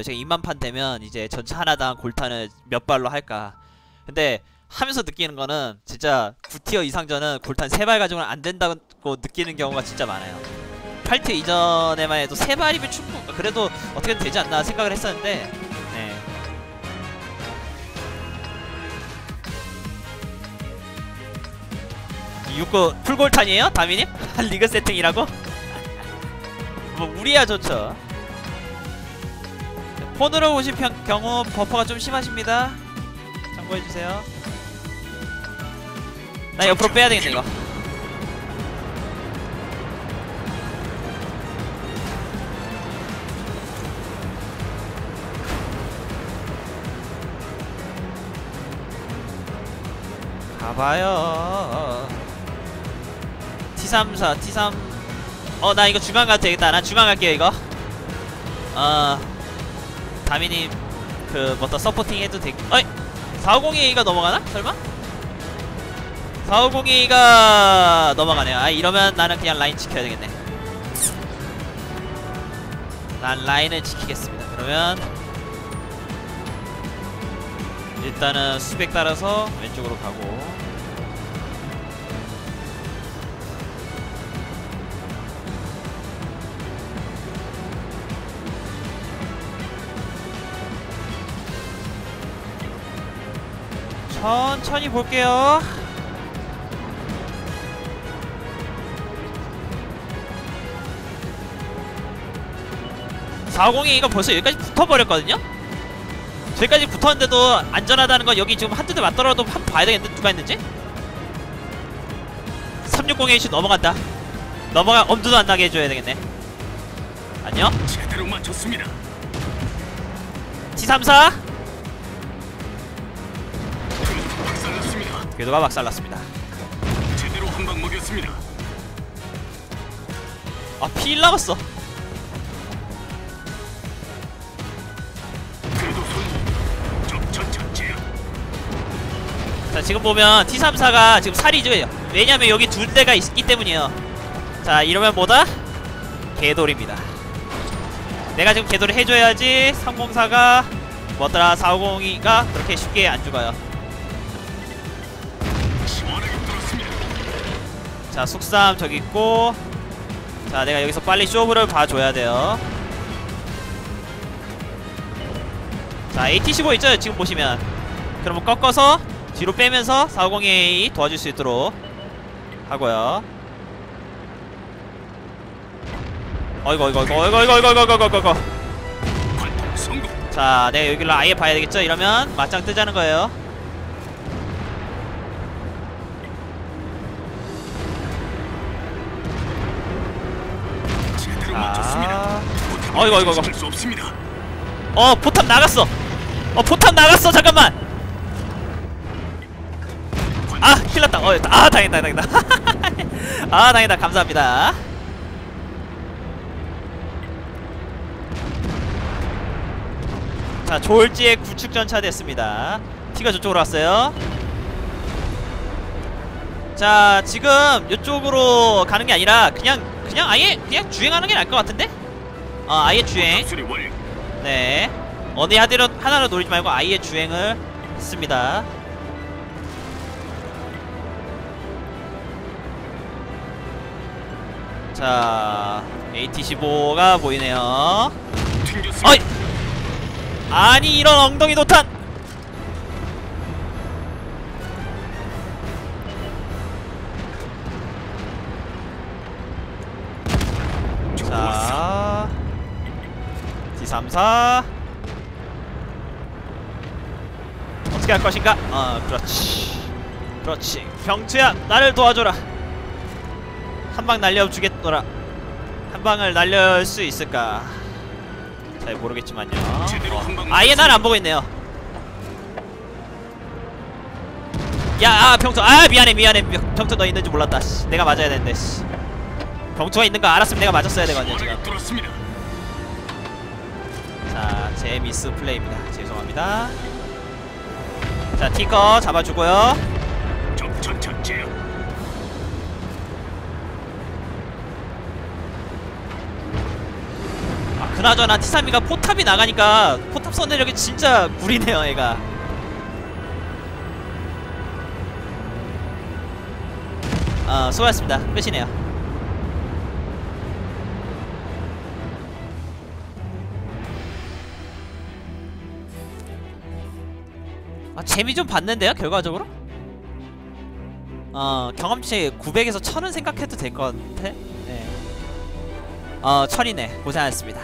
제가 2만판 되면 이제 전차 하나당 골탄을 몇 발로 할까 근데 하면서 느끼는 거는 진짜 9티어 이상전은 골탄 3발 가지고는 안 된다고 느끼는 경우가 진짜 많아요 8티어 이전에만 해도 3발이면 충분 그래도 어떻게든 되지 않나 생각을 했었는데 네. 이 육고 풀골탄이에요? 다미님? 리그 세팅이라고? 뭐 우리야 좋죠 폰으로 편- 경우 버퍼가 좀 심하십니다. 참고해주세요. 나 옆으로 빼야 되겠네 이거. 가봐요. T34 T3 어 나 이거 중앙 가도 되겠다. 나 중앙 갈게요 이거. 어 다미님 그 뭐더 서포팅 해도 되겠 어이 4502가 넘어가나? 설마? 4502가 넘어가네요 아 이러면 나는 그냥 라인 지켜야 되겠네 난 라인을 지키겠습니다 그러면 일단은 수백 따라서 왼쪽으로 가고 천천히 볼게요. 사공이 이거 벌써 여기까지 붙어버렸거든요? 저기까지 붙었는데도 안전하다는 건 여기 지금 한두 대 맞더라도 한 번 봐야 되겠는데 누가 했는지? 360H 넘어간다 넘어가 엄두도 안 나게 해줘야 되겠네 안녕 제대로 맞췄습니다. T34 궤도가 박살났습니다 제대로 한 방 먹였습니다. 아피 1 남았어 그래도 손. 적 전차 제압. 자 지금 보면 T34가 지금 살이 져요 왜냐면 여기 두 대가 있기 때문이에요 자 이러면 뭐다? 개돌입니다 내가 지금 개돌을 해줘야지 304가 뭐더라 450이가 그렇게 쉽게 안 죽어요 자 숙삼 저기 있고. 자 내가 여기서 빨리 쇼부를 봐줘야 돼요. 자 AT15 있죠? 지금 보시면. 그러면 꺾어서 뒤로 빼면서 450A 도와줄 수 있도록 하고요. 어이구 어이구 어이구 어이구 어이구 어이구 어이구 어이구 어이구. 자 내가 여기를 아예 봐야 되겠죠? 이러면 맞짱 뜨자는 거예요 자 어이구, 어이구, 어이구. 수 없습니다. 어 포탑 나갔어. 어 포탑 나갔어. 잠깐만. 아 큰일났다. 어아 다행이다 다행이다. 아 다행이다. 감사합니다. 자 조을지의 구축전차 됐습니다. 티가 저쪽으로 왔어요. 자 지금 이쪽으로 가는 게 아니라 그냥 그냥 아예 그냥 주행하는 게 나을 것 같은데 어 아예 주행. 네 어디 하나로, 하나로 노리지 말고 아예 주행을 했습니다 자 AT15가 보이네요. 어이! 아니 이런 엉덩이 도탄 D34 어떻게 할 것인가? 어 그렇지. 그렇지. 병투야 나를 도와줘라. 한 방 날려주겠노라. 한 방을 날릴 수 있을까? 잘 모르겠지만요. 어. 아예 날 안 보고 있네요. 야 아, 병투 아 미안해 미안해. 병- 병투 너 있는지 몰랐다. 씨. 내가 맞아야 되는데 씨. 병투가 있는 거 알았으면 내가 맞았어야 되거든요 지금 자, 제 미스 플레이입니다. 죄송합니다. 자, 티커 잡아주고요. 아, 그 그나저나 T3이가 포탑이 나가니까 포탑 선내력이 진짜 구리네요 얘가 아 수고하셨습니다 끝이네요 아 재미 좀 봤는데요 결과적으로? 어 경험치 900에서 1000은 생각해도 될 것 같아 네. 어 천이네 고생하셨습니다